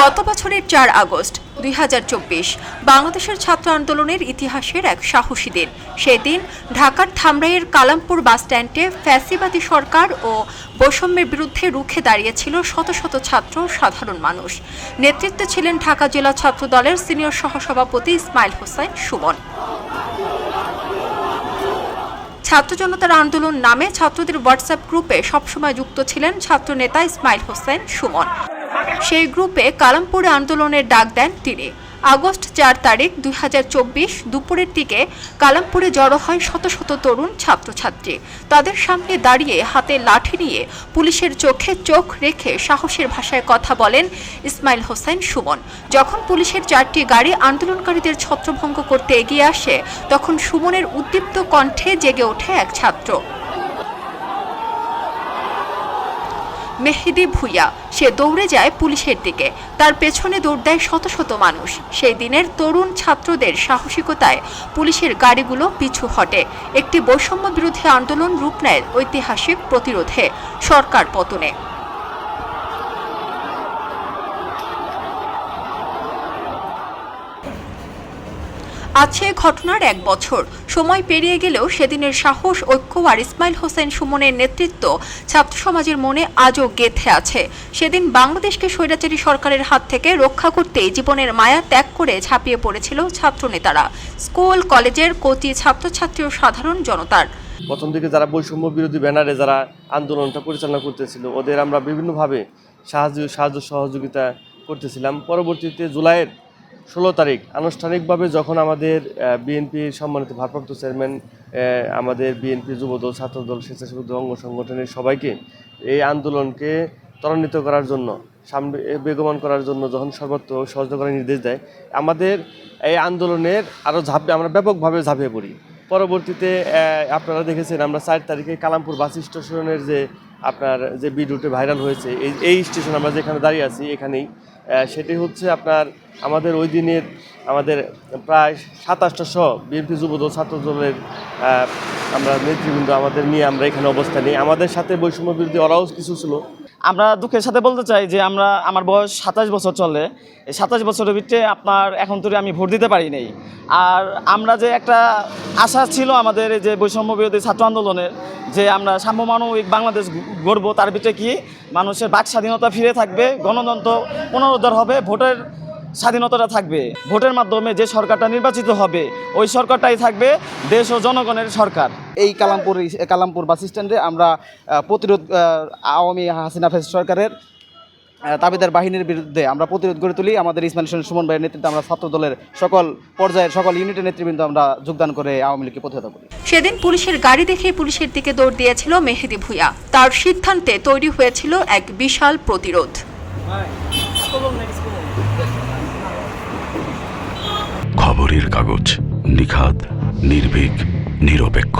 গত বছরের চার আগস্ট, দুই হাজার চব্বিশ, বাংলাদেশের ছাত্র আন্দোলনের ইতিহাসের এক সাহসী দিন। সেই দিন ঢাকার থামরাইয়ের কালামপুর বাসস্ট্যান্ডে ফ্যাসিবাদী সরকার ও বৈষম্যের বিরুদ্ধে রুখে দাঁড়িয়েছিল শত শত ছাত্র সাধারণ মানুষ। নেতৃত্বে ছিলেন ঢাকা জেলা ছাত্র দলের সিনিয়র সহসভাপতি ইসমাইল হোসেন সুমন। ছাত্র জনতার আন্দোলন নামে ছাত্রদের হোয়াটসঅ্যাপ গ্রুপে সবসময় যুক্ত ছিলেন ছাত্রনেতা ইসমাইল হোসেন সুমন। সেই গ্রুপে কালামপুরে আন্দোলনের ডাক দেন তিনি। আগস্ট চার তারিখ দু হাজার চব্বিশ দুপুরের দিকে কালামপুরে জড়ো হয় শত শত তরুণ ছাত্রছাত্রী। তাদের সামনে দাঁড়িয়ে হাতে লাঠি নিয়ে পুলিশের চোখে চোখ রেখে সাহসের ভাষায় কথা বলেন ইসমাইল হোসেন সুমন। যখন পুলিশের চারটি গাড়ি আন্দোলনকারীদের ছত্রভঙ্গ করতে এগিয়ে আসে, তখন সুমনের উদ্দীপ্ত কণ্ঠে জেগে ওঠে এক ছাত্র। মেহেদি ভুইয়া। সে দৌড়ে যায় পুলিশের দিকে। তার পেছনে দৌড় দেয় শত শত মানুষ। সেই দিনের তরুণ ছাত্রদের সাহসিকতায় পুলিশের গাড়িগুলো পিছু হটে। একটি বৈষম্য বিরোধী আন্দোলন রূপ নেয় ঐতিহাসিক প্রতিরোধে সরকার পতনে। আছে ঘটনার এক বছর। সময় পেরিয়ে গেলেও সেদিনের সাহস, ঐক্য আর ইসমাইল হোসেন সুমনের নেতৃত্ব ছাত্র সমাজের মনে আজও গেথে আছে। সেদিন বাংলাদেশকে স্বৈরাচারী সরকারের হাত থেকে রক্ষা করতে জীবনের মায়া ত্যাগ করে ঝাঁপিয়ে পড়েছিল ছাত্রনেতারা। স্কুল, কলেজের কচি ছাত্রছাত্রী ও সাধারণ জনতার। প্রথম দিকে যারা বৈষম্য বিরোধী ব্যানারে যারা আন্দোলনটা পরিচালনা করতেছিল, ওদের আমরা বিভিন্নভাবে সাহায্য সাহায্য সহযোগিতা করতেছিলাম। পরবর্তীতে জুলাইয়ের ষোলো তারিখ। আনুষ্ঠানিকভাবে যখন আমাদের বিএনপির সম্মানিত ভারপ্রাপ্ত চেয়ারম্যান আমাদের বিএনপি যুবদল, ছাত্রদল স্বেচ্ছাসেবক অঙ্গ সংগঠনের সবাইকে এই আন্দোলনকে ত্বরান্বিত করার জন্য, সামনে বেগমান করার জন্য যখন সর্বত্র সহযোগিতা করার নির্দেশ দেয়, আমাদের এই আন্দোলনের আরও ঝাঁপে আমরা ব্যাপকভাবে ঝাঁপিয়ে পড়ি। পরবর্তীতে আপনারা দেখেছেন আমরা চার তারিখে কালামপুর বাস স্টেশনের যে আপনার যে ভিডিওটি ভাইরাল হয়েছে, এই এই স্টেশন আমরা যেখানে দাঁড়িয়ে আছি, এখানেই সেটি হচ্ছে আপনার আমাদের ওই দিনের আমাদের প্রায় সাতাশটা সহ বিএনপি যুবদল, ছাত্র দলের আমরা নেতৃবৃন্দ আমাদের নিয়ে আমরা এখানে অবস্থান নিই। আমাদের সাথে বৈষম্য বিরোধী ওরাও কিছু ছিল। আমরা দুঃখের সাথে বলতে চাই যে আমরা, আমার বয়স সাতাশ বছর চলে। এই সাতাশ বছরের ভিতরে আপনার এখন তৈরি আমি ভোট দিতে পারি নাই। আর আমরা যে একটা আশা ছিল আমাদের এই যে বৈষম্য বিরোধী ছাত্র আন্দোলনের যে আমরা সাম্যমানবিক বাংলাদেশ গড়ব, তার ভিতরে কি মানুষের বাক স্বাধীনতা ফিরে থাকবে, গণতন্ত্র পুনরুদ্ধার হবে, ভোটের স্বাধীনতাটা থাকবে। ভোটের মাধ্যমে যে সরকারটা নির্বাচিত হবে, ওই সরকারটাই থাকবে দেশ ও জনগণের সরকার। এই কালামপুর কালামপুর বাস স্ট্যান্ডে আমরা প্রতিরোধ আওয়ামী হাসিনা ফেস সরকারের আহ, দাবিদার বাহিনীর বিরুদ্ধে আমরা প্রতিরোধ গড়ে তুলি। আমাদের ইসমাইল হোসেন সুমন ভাইয়ের নেতৃত্বে আমরা ছাত্র দলের সকল পর্যায়ের সকল ইউনিটের নেতৃবৃন্দ আমরা যোগদান করে আওয়ামী লীগকে প্রতিহত করি। সেদিন পুলিশের গাড়ি দেখে পুলিশের দিকে দৌড় দিয়েছিল মেহেদি ভুইয়া। তার সিদ্ধান্তে তৈরি হয়েছিল এক বিশাল প্রতিরোধ। খবরের কাগজ নিখাদ নির্ভীক নিরপেক্ষ।